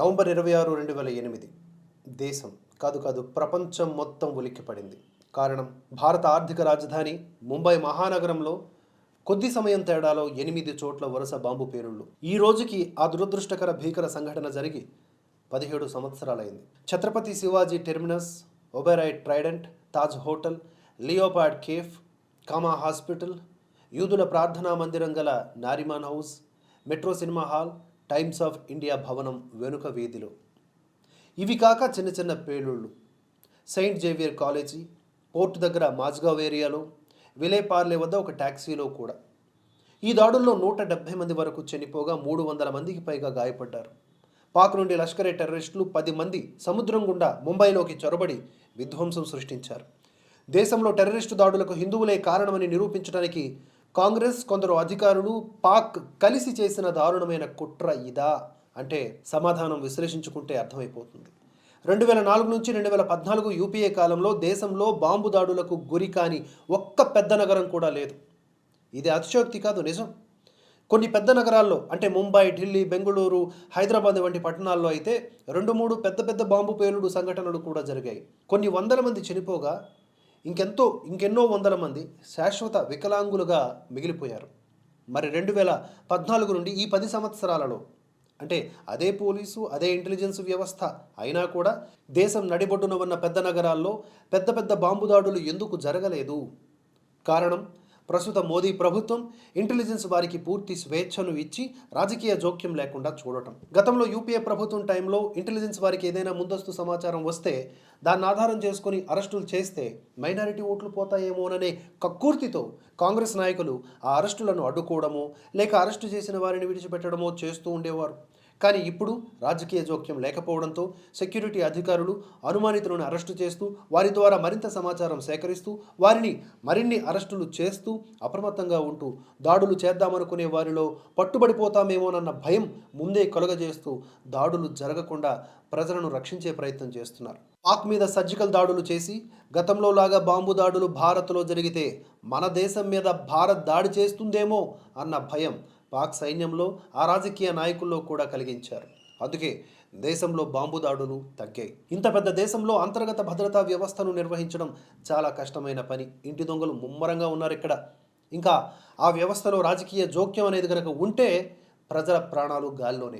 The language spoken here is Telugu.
నవంబర్ ఇరవై ఆరు రెండు వేల ఎనిమిది. దేశం కాదు కాదు ప్రపంచం మొత్తం ఉలిక్కిపడింది. కారణం భారత ఆర్థిక రాజధాని ముంబై మహానగరంలో కొద్ది సమయం తేడాలో ఎనిమిది చోట్ల వరుస బాంబు పేలుళ్ళు. ఈ రోజుకి ఆ దురదృష్టకర భీకర సంఘటన జరిగి పదిహేడు సంవత్సరాలైంది. Chhatrapati Shivaji terminus Oberoi Trident Taj hotel Leopold cafe Cama hospital యూదుల ప్రార్థనా మందిరం గల Nariman house metro cinema hall Times of India భవనం వెనుక వీధిలో. ఇవి కాక చిన్న చిన్న పేలుళ్ళు. సెయింట్ జేవియర్ కాలేజీ పోర్ట్ దగ్గర మాజ్గావ్ ఏరియాలో విలేపార్లే వద్ద ఒక ట్యాక్సీలో కూడా. ఈ దాడుల్లో నూట డెబ్భై మంది వరకు చనిపోగా మూడు వందల మందికి పైగా గాయపడ్డారు. పాక్ నుండి లష్కరే టెర్రరిస్టులు పది మంది సముద్రం గుండా ముంబైలోకి చొరబడి విధ్వంసం సృష్టించారు. దేశంలో టెర్రరిస్టు దాడులకు హిందువులే కారణమని నిరూపించడానికి కాంగ్రెస్ కొందరు అధికారులు పాక్ కలిసి చేసిన దారుణమైన కుట్ర ఇదా? అంటే సమాధానం విశ్లేషించుకుంటే అర్థమైపోతుంది. రెండు వేల నాలుగు నుంచి రెండు వేల పద్నాలుగు యూపీఏ కాలంలో దేశంలో బాంబు దాడులకు గురి కాని ఒక్క పెద్ద నగరం కూడా లేదు. ఇది అతిశయోక్తి కాదు నిజం. కొన్ని పెద్ద నగరాల్లో అంటే ముంబై ఢిల్లీ బెంగళూరు హైదరాబాద్ వంటి పట్టణాల్లో అయితే రెండు మూడు పెద్ద పెద్ద బాంబు పేలుడు సంఘటనలు కూడా జరిగాయి. కొన్ని వందల మంది చనిపోగా ఇంకెంతో ఇంకెన్నో వందల మంది శాశ్వత వికలాంగులుగా మిగిలిపోయారు. మరి రెండు వేల పద్నాలుగు నుండి ఈ పది సంవత్సరాలలో అంటే అదే పోలీసు అదే ఇంటెలిజెన్స్ వ్యవస్థ అయినా కూడా దేశం నడిబొడ్డున ఉన్న పెద్ద నగరాల్లో పెద్ద పెద్ద బాంబు దాడులు ఎందుకు జరగలేదు? కారణం ప్రస్తుత మోదీ ప్రభుత్వం ఇంటెలిజెన్స్ వారికి పూర్తి స్వేచ్ఛను ఇచ్చి రాజకీయ జోక్యం లేకుండా చూడటం. గతంలో యూపీఏ ప్రభుత్వం టైంలో ఇంటెలిజెన్స్ వారికి ఏదైనా ముందస్తు సమాచారం వస్తే దాన్ని ఆధారం చేసుకొని అరెస్టులు చేస్తే మైనారిటీ ఓట్లు పోతాయేమోననే కక్కుర్తితో కాంగ్రెస్ నాయకులు ఆ అరెస్టులను అడ్డుకోవడమో లేక అరెస్టు చేసిన వారిని విడిచిపెట్టడమో చేస్తూ ఉండేవారు. కానీ ఇప్పుడు రాజకీయ జోక్యం లేకపోవడంతో సెక్యూరిటీ అధికారులు అనుమానితులను అరెస్టు చేస్తూ వారి ద్వారా మరింత సమాచారం సేకరిస్తూ వారిని మరిన్ని అరెస్టులు చేస్తూ అప్రమత్తంగా ఉంటూ దాడులు చేద్దామనుకునే వారిలో పట్టుబడిపోతామేమోనన్న భయం ముందే కలుగజేస్తూ దాడులు జరగకుండా ప్రజలను రక్షించే ప్రయత్నం చేస్తున్నారు. పాక్ మీద సర్జికల్ దాడులు చేసి గతంలో లాగా బాంబు దాడులు భారత్లో జరిగితే మన దేశం మీద భారత్ దాడి చేస్తుందేమో అన్న భయం పాక్ సైన్యంలో ఆ రాజకీయ నాయకుల్లో కూడా కలిగించారు. అందుకే దేశంలో బాంబు దాడులు తగ్గాయి. ఇంత పెద్ద దేశంలో అంతర్గత భద్రతా వ్యవస్థను నిర్వహించడం చాలా కష్టమైన పని. ఇంటి దొంగలు ముమ్మరంగా ఉన్నారు ఇక్కడ. ఇంకా ఆ వ్యవస్థలో రాజకీయ జోక్యం అనేది కనుక ఉంటే ప్రజల ప్రాణాలు గాల్లోనే.